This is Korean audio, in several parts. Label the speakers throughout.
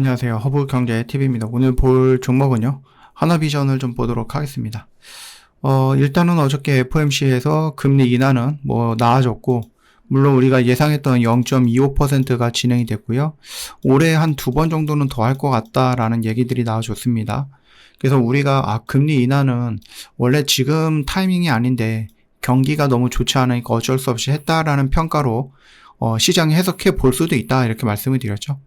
Speaker 1: 안녕하세요. 허브경제TV입니다. 오늘 볼 종목은요. 하나비전을 좀 보도록 하겠습니다. 어, 일단은 어저께 FOMC에서 금리 인하는 뭐 나아졌고, 물론 우리가 예상했던 0.25%가 진행이 됐고요. 올해 한 두 번 정도는 더 할 것 같다라는 얘기들이 나와줬습니다. 그래서 우리가 아, 금리 인하는 원래 지금 타이밍이 아닌데 경기가 너무 좋지 않으니까 어쩔 수 없이 했다라는 평가로 어, 시장이 해석해 볼 수도 있다 이렇게 말씀을 드렸죠.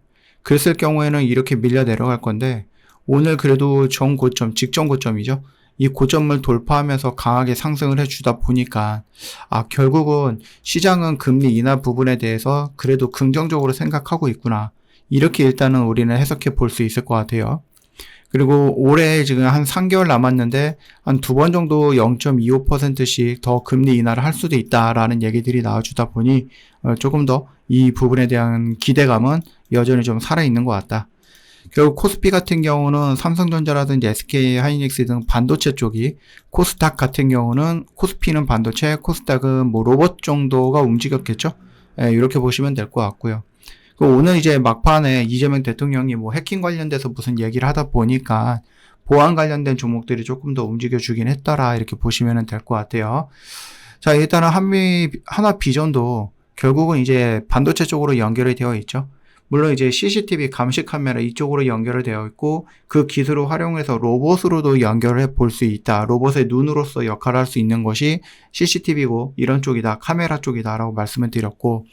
Speaker 1: 그랬을 경우에는 이렇게 밀려 내려갈 건데 오늘 그래도 전 고점, 직전 고점이죠. 이 고점을 돌파하면서 강하게 상승을 해주다 보니까 아 결국은 시장은 금리 인하 부분에 대해서 그래도 긍정적으로 생각하고 있구나. 이렇게 일단은 우리는 해석해 볼 수 있을 것 같아요. 그리고 올해 지금 한 3개월 남았는데 한 두 번 정도 0.25%씩 더 금리 인하를 할 수도 있다라는 얘기들이 나와주다 보니 어, 조금 더 이 부분에 대한 기대감은 여전히 좀 살아있는 것 같다. 결국 코스피 같은 경우는 삼성전자라든지 SK 하이닉스 등 반도체 쪽이 코스닥 같은 경우는 코스피는 반도체, 코스닥은 뭐 로봇 정도가 움직였겠죠. 예, 이렇게 보시면 될 것 같고요. 그 오늘 이제 막판에 이재명 대통령이 뭐 해킹 관련돼서 무슨 얘기를 하다 보니까 보안 관련된 종목들이 조금 더 움직여주긴 했더라 이렇게 보시면 될 것 같아요. 자 일단은 한미 하나 비전도 결국은 이제 반도체 쪽으로 연결이 되어 있죠. 물론 이제 CCTV 감시 카메라 이쪽으로 연결이 되어 있고 그 기술을 활용해서 로봇으로도 연결을 해볼 수 있다. 로봇의 눈으로서 역할을 할 수 있는 것이 CCTV고 이런 쪽이다. 카메라 쪽이다라고 말씀을 드렸고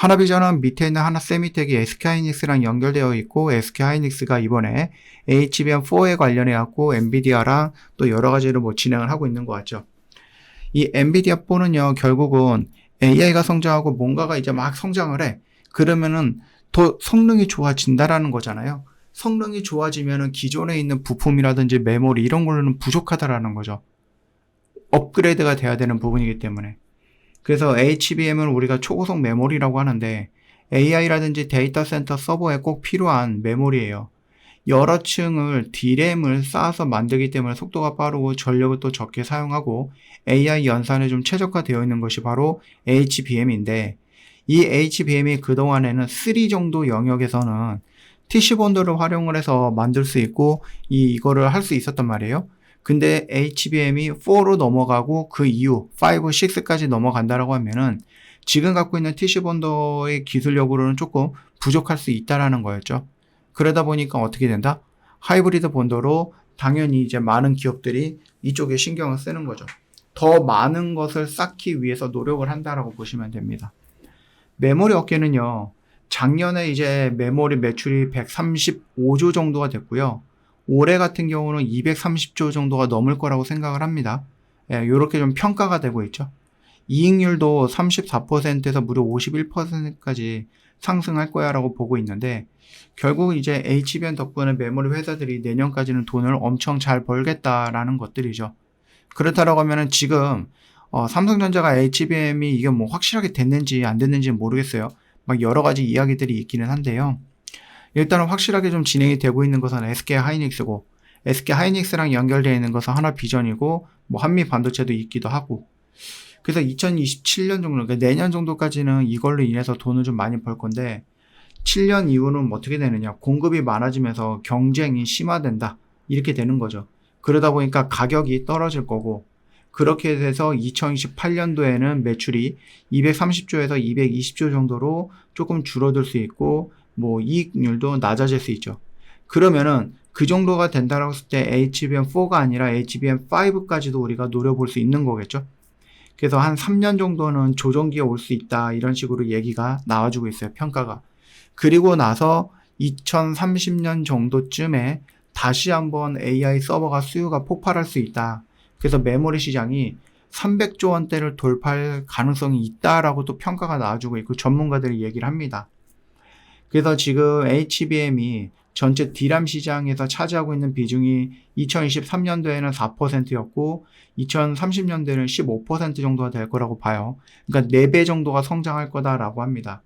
Speaker 1: 하나비전은 밑에 있는 하나 세미텍이 SK하이닉스랑 연결되어 있고 SK하이닉스가 이번에 HBM4에 관련해 갖고 엔비디아랑 또 여러 가지로 뭐 진행을 하고 있는 것 같죠. 이 엔비디아4는요 결국은 AI가 성장하고 뭔가가 이제 막 성장을 해. 그러면은 더 성능이 좋아진다라는 거잖아요. 성능이 좋아지면은 기존에 있는 부품이라든지 메모리 이런 걸로는 부족하다라는 거죠. 업그레이드가 돼야 되는 부분이기 때문에. 그래서 HBM은 우리가 초고속 메모리라고 하는데 AI라든지 데이터 센터 서버에 꼭 필요한 메모리예요. 여러 층을 D램을 쌓아서 만들기 때문에 속도가 빠르고 전력을 또 적게 사용하고 AI 연산에 좀 최적화되어 있는 것이 바로 HBM인데 이 HBM이 그동안에는 3 정도 영역에서는 TC본드를 활용을 해서 만들 수 있고 이, 이거를 할 수 있었단 말이에요. 근데 HBM이 4로 넘어가고 그 이후 5, 6까지 넘어간다라고 하면은 지금 갖고 있는 TC본더의 기술력으로는 조금 부족할 수 있다라는 거였죠. 그러다 보니까 어떻게 된다? 하이브리드 본더로 당연히 이제 많은 기업들이 이쪽에 신경을 쓰는 거죠. 더 많은 것을 쌓기 위해서 노력을 한다라고 보시면 됩니다. 메모리 업계는요, 작년에 이제 메모리 매출이 135조 정도가 됐고요. 올해 같은 경우는 230조 정도가 넘을 거라고 생각을 합니다. 예, 이렇게 좀 평가가 되고 있죠. 이익률도 34%에서 무려 51%까지 상승할 거야라고 보고 있는데 결국 이제 HBM 덕분에 메모리 회사들이 내년까지는 돈을 엄청 잘 벌겠다라는 것들이죠. 그렇다라고 하면은 지금 어, 삼성전자가 HBM이 이게 뭐 확실하게 됐는지 안 됐는지 모르겠어요. 막 여러 가지 이야기들이 있기는 한데요. 일단은 확실하게 좀 진행이 되고 있는 것은 SK 하이닉스고 SK 하이닉스랑 연결되어 있는 것은 하나 비전이고 뭐 한미 반도체도 있기도 하고. 그래서 2027년 정도 그러니까 내년 정도까지는 이걸로 인해서 돈을 좀 많이 벌 건데 7년 이후는 뭐 어떻게 되느냐. 공급이 많아지면서 경쟁이 심화된다. 이렇게 되는 거죠. 그러다 보니까 가격이 떨어질 거고 그렇게 돼서 2028년도에는 매출이 230조에서 220조 정도로 조금 줄어들 수 있고 뭐 이익률도 낮아질 수 있죠. 그러면은 그 정도가 된다라고 했을 때 HBM4가 아니라 HBM5까지도 우리가 노려볼 수 있는 거겠죠. 그래서 한 3년 정도는 조정기가 올수 있다 이런 식으로 얘기가 나와주고 있어요. 평가가. 그리고 나서 2030년 정도쯤에 다시 한번 AI 서버가 수요가 폭발할 수 있다. 그래서 메모리 시장이 300조 원대를 돌파할 가능성이 있다라고 또 평가가 나와주고 있고 전문가들이 얘기를 합니다. 그래서 지금 HBM이 전체 D람 시장에서 차지하고 있는 비중이 2023년도에는 4%였고 2030년도에는 15% 정도가 될 거라고 봐요. 그러니까 4배 정도가 성장할 거다라고 합니다.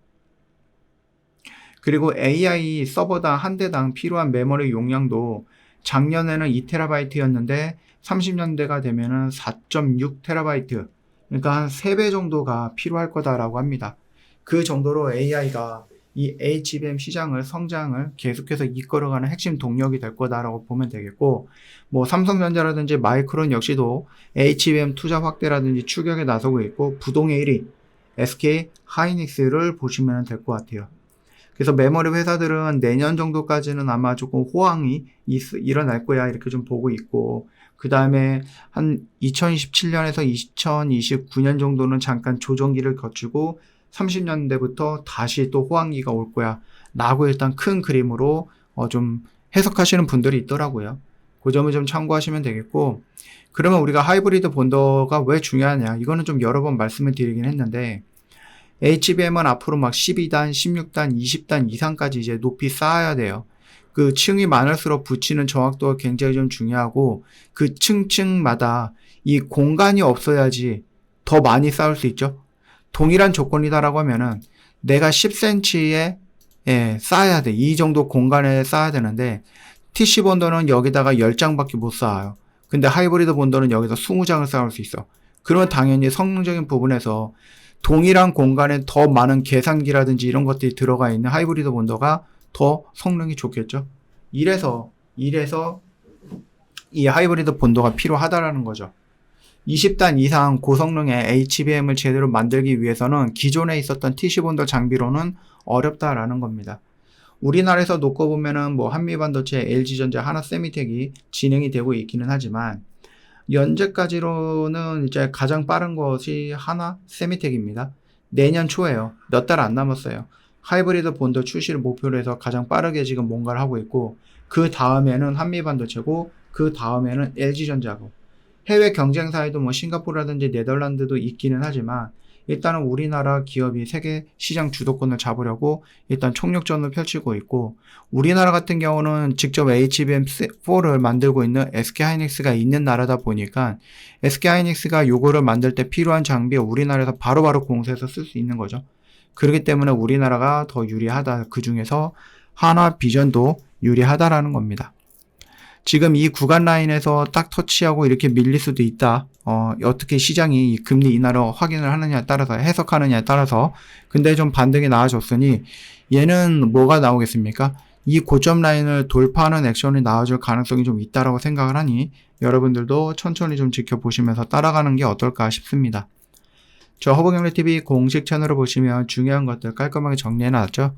Speaker 1: 그리고 AI 서버당 한 대당 필요한 메모리 용량도 작년에는 2TB였는데 30년대가 되면은 4.6TB 그러니까 한 3배 정도가 필요할 거다라고 합니다. 그 정도로 AI가 이 HBM 시장을 성장을 계속해서 이끌어가는 핵심 동력이 될 거다라고 보면 되겠고 뭐 삼성전자라든지 마이크론 역시도 HBM 투자 확대라든지 추격에 나서고 있고 부동의 1위 SK 하이닉스를 보시면 될 것 같아요. 그래서 메모리 회사들은 내년 정도까지는 아마 조금 호황이 있- 일어날 거야 이렇게 좀 보고 있고 그 다음에 한 2027년에서 2029년 정도는 잠깐 조정기를 거치고 30년대부터 다시 또 호황기가 올 거야 라고 일단 큰 그림으로 어 좀 해석하시는 분들이 있더라고요. 그 점을 좀 참고하시면 되겠고 그러면 우리가 하이브리드 본더가 왜 중요하냐 이거는 좀 여러 번 말씀을 드리긴 했는데 HBM은 앞으로 막 12단, 16단, 20단 이상까지 이제 높이 쌓아야 돼요. 그 층이 많을수록 붙이는 정확도가 굉장히 좀 중요하고 그 층층마다 이 공간이 없어야지 더 많이 쌓을 수 있죠. 동일한 조건이다라고 하면은 내가 10cm에 예, 쌓아야 돼. 이 정도 공간에 쌓아야 되는데 TC 본더는 여기다가 10장밖에 못 쌓아요. 근데 하이브리드 본더는 여기서 20장을 쌓을 수 있어. 그러면 당연히 성능적인 부분에서 동일한 공간에 더 많은 계산기라든지 이런 것들이 들어가 있는 하이브리드 본더가 더 성능이 좋겠죠. 이래서 이래서 이 하이브리드 본더가 필요하다라는 거죠. 20단 이상 고성능의 HBM을 제대로 만들기 위해서는 기존에 있었던 TC 본더 장비로는 어렵다라는 겁니다. 우리나라에서 놓고 보면은 뭐 한미반도체, LG전자, 하나세미텍이 진행이 되고 있기는 하지만 현재까지로는 이제 가장 빠른 것이 하나 세미텍입니다. 내년 초에요. 몇 달 안 남았어요. 하이브리드 본더 출시를 목표로 해서 가장 빠르게 지금 뭔가를 하고 있고 그 다음에는 한미반도체고 그 다음에는 LG전자고 해외 경쟁사에도 뭐 싱가포르라든지 네덜란드도 있기는 하지만 일단은 우리나라 기업이 세계 시장 주도권을 잡으려고 일단 총력전을 펼치고 있고 우리나라 같은 경우는 직접 HBM4를 만들고 있는 SK하이닉스가 있는 나라다 보니까 SK하이닉스가 요거를 만들 때 필요한 장비 우리나라에서 바로바로 공세해서 쓸 수 있는 거죠. 그렇기 때문에 우리나라가 더 유리하다. 그 중에서 하나 비전도 유리하다라는 겁니다. 지금 이 구간 라인에서 딱 터치하고 이렇게 밀릴 수도 있다. 어, 어떻게 시장이 이 금리 인하를 확인을 하느냐에 따라서 해석하느냐에 따라서 근데 좀 반등이 나와줬으니 얘는 뭐가 나오겠습니까? 이 고점 라인을 돌파하는 액션이 나와줄 가능성이 좀 있다라고 생각을 하니 여러분들도 천천히 좀 지켜보시면서 따라가는 게 어떨까 싶습니다. 저 허브경례TV 공식 채널을 보시면 중요한 것들 깔끔하게 정리해놨죠.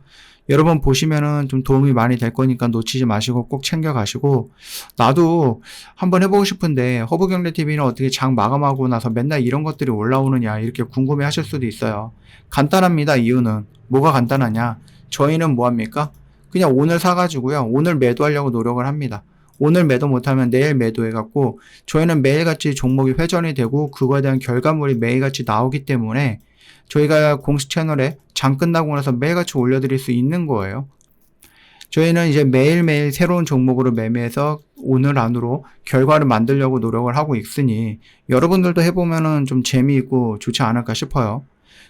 Speaker 1: 여러분 보시면은 좀 도움이 많이 될 거니까 놓치지 마시고 꼭 챙겨가시고 나도 한번 해보고 싶은데 허브경례TV는 어떻게 장 마감하고 나서 맨날 이런 것들이 올라오느냐 이렇게 궁금해 하실 수도 있어요. 간단합니다. 이유는 뭐가 간단하냐 저희는 뭐합니까? 그냥 오늘 사가지고요. 오늘 매도하려고 노력을 합니다. 오늘 매도 못하면 내일 매도해갖고 저희는 매일같이 종목이 회전이 되고 그거에 대한 결과물이 매일같이 나오기 때문에 저희가 공식 채널에 장 끝나고 나서 매일같이 올려드릴 수 있는 거예요. 저희는 이제 매일매일 새로운 종목으로 매매해서 오늘 안으로 결과를 만들려고 노력을 하고 있으니 여러분들도 해보면은 좀 재미있고 좋지 않을까 싶어요.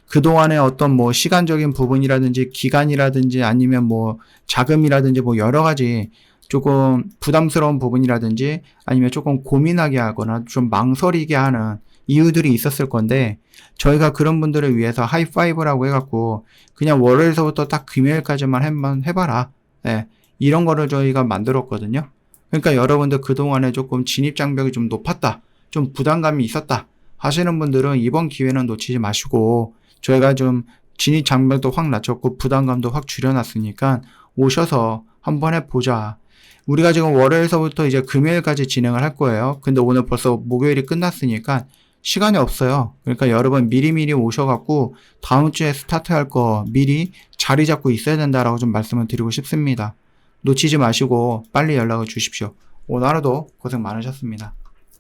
Speaker 1: 그동안에 어떤 뭐 시간적인 부분이라든지 기간이라든지 아니면 뭐 자금이라든지 뭐 여러 가지 조금 부담스러운 부분이라든지 아니면 조금 고민하게 하거나 좀 망설이게 하는 이유들이 있었을 건데 저희가 그런 분들을 위해서 하이파이브라고 해갖고 그냥 월요일서부터 딱 금요일까지만 한번 해봐라. 네, 이런 거를 저희가 만들었거든요. 그러니까 여러분들 그동안에 조금 진입 장벽이 좀 높았다. 좀 부담감이 있었다. 하시는 분들은 이번 기회는 놓치지 마시고 저희가 좀 진입 장벽도 확 낮췄고 부담감도 확 줄여놨으니까 오셔서 한번 해보자. 우리가 지금 월요일서부터 이제 금요일까지 진행을 할 거예요. 근데 오늘 벌써 목요일이 끝났으니까 시간이 없어요. 그러니까 여러분 미리미리 오셔갖고 다음 주에 스타트할 거 미리 자리 잡고 있어야 된다라고 좀 말씀을 드리고 싶습니다. 놓치지 마시고 빨리 연락을 주십시오. 오늘 하루도 고생 많으셨습니다.